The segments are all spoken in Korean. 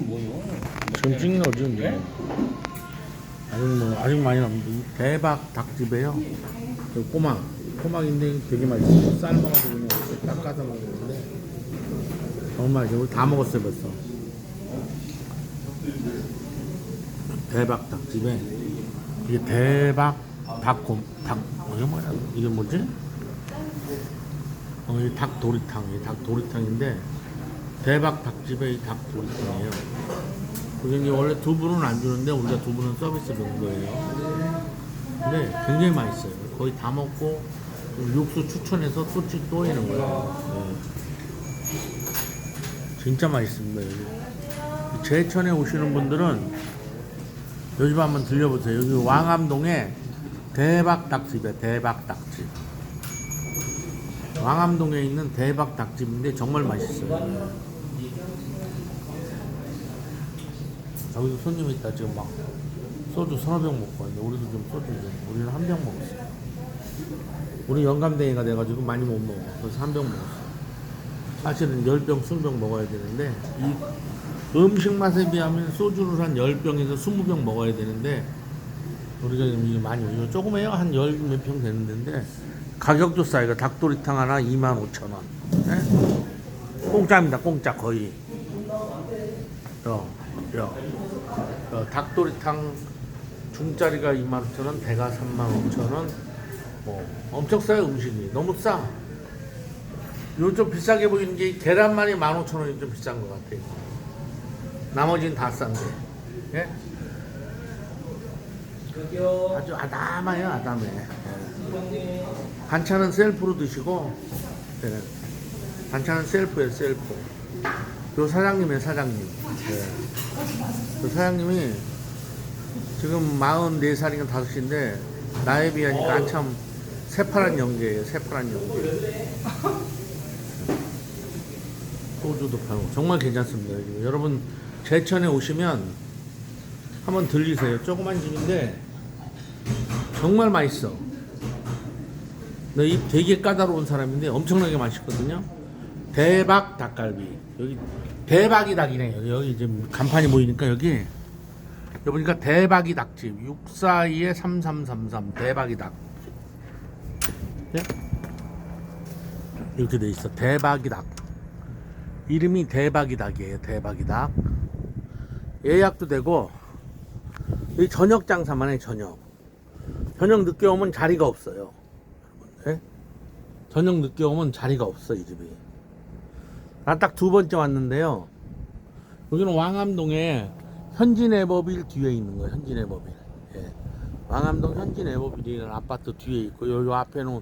뭐요? 찍는 거죠 이제. 아직 뭐 아직 많이 남는데. 이 대박 닭집에요. 그 꼬막. 꼬막인데 되게 맛있어요. 삶아가지고 그냥 닦아서 먹는데. 맛있어요 우리 다 먹었어요 벌써. 대박 닭집에. 이게 대박 닭곰 닭 이게 뭐야? 이게 뭐지? 어, 이 닭 도리탕 이 닭 도리탕인데 대박 닭집의 그게 이제 원래 두부는 안 주는데 우리가 두부는 서비스 된 거예요. 근데 굉장히 맛있어요. 거의 다 먹고 육수 추천해서 또, 찍- 또 있는 거예요. 네. 진짜 맛있습니다. 여기. 제천에 오시는 분들은 요즘 한번 들려보세요. 여기 왕암동에 대박 닭집이에요. 대박 닭집. 왕암동에 있는 대박 닭집인데 정말 맛있어요. 저기도 손님 있다 지금 막 소주 서너 병 먹고 왔는데 우리도 좀 소주 좀 우리는 한 병 먹었어 우리 영감댕이가 돼가지고 많이 못 먹어. 그래서 한 병 먹었어 사실은 열 병, 스무 병 먹어야 되는데 이 음식 맛에 비하면 소주를 한열 병에서 스무 병 먹어야 되는데 우리가 지금 이게 많이 이거 조금해요? 한열몇병 되는데 가격도 싸요. 닭도리탕 하나 2만 5천 원. 네? 공짜입니다. 공짜 거의. 요, 요. 어, 닭도리탕 중짜리가 25,000원, 대가 35,000원. 뭐 엄청 싸요 음식이. 너무 싸. 요좀 비싸게 보이는 게 계란말이 15,000원이 좀 비싼 것 같아요. 나머지는 다 싼데. 예? 아주 아담해요, 아담해. 예. 반찬은 셀프로 드시고, 예. 반찬은 셀프예요, 셀프. 요 사장님이에요, 사장님. 예. 그 사장님이 지금 44살인가 5인데 나에 비하니까 한참 새파란 연계예요 새파란 연계 소주도 팔고 정말 괜찮습니다. 여러분 제천에 오시면 한번 들리세요 조그만 집인데 정말 맛있어 이 되게 까다로운 사람인데 엄청나게 맛있거든요 대박 닭갈비. 여기 대박이 닭이네요 여기 지금 간판이 보이니까 여기. 여기 보니까 대박이 닭집. 642에 3333 대박이 닭. 네? 이렇게 돼 있어. 대박이 닭. 이름이 대박이 닭이에요. 대박이 닭. 예약도 되고 이 저녁 장사만 해 저녁. 저녁 늦게 오면 자리가 없어요. 네? 저녁 늦게 오면 자리가 없어 이 집이 나딱두 번째 왔는데요. 여기는 왕암동에 현진애법일 뒤에 있는 거예요. 현진애법일. 예. 왕암동 현진애법일이라는 아파트 뒤에 있고 여기 앞에는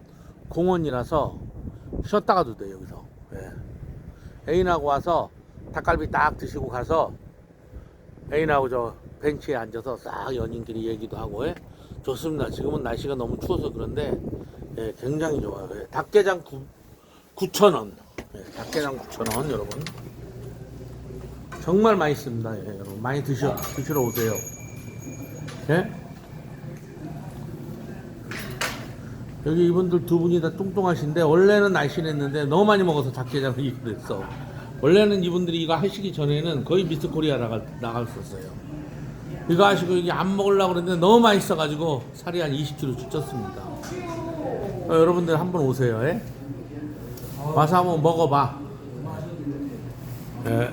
공원이라서 쉬었다 가도 돼요. 여기서. 예. 애인하고 와서 닭갈비 딱 드시고 가서 애인하고 저 벤치에 앉아서 싹 연인끼리 얘기도 하고 예. 좋습니다. 지금은 날씨가 너무 추워서 그런데 예, 굉장히 좋아요. 예. 닭게장 9, 9,000원. 예, 닭게장 9,000원 여러분. 정말 맛있습니다. 예, 여러분 많이 드셔 드시러 오세요. 예? 여기 이분들 두 분이 다 뚱뚱하신데 원래는 날씬했는데 너무 많이 먹어서 닭게장을 이렇게 됐어. 원래는 이분들이 이거 하시기 전에는 거의 미스 코리아 나갈 나갔었어요. 이거 하시고 이게 안 먹으려고 그랬는데 너무 맛있어가지고 살이 한 20kg 쪘습니다. 어, 여러분들 한번 오세요. 예? 와서 한번 먹어봐. 예,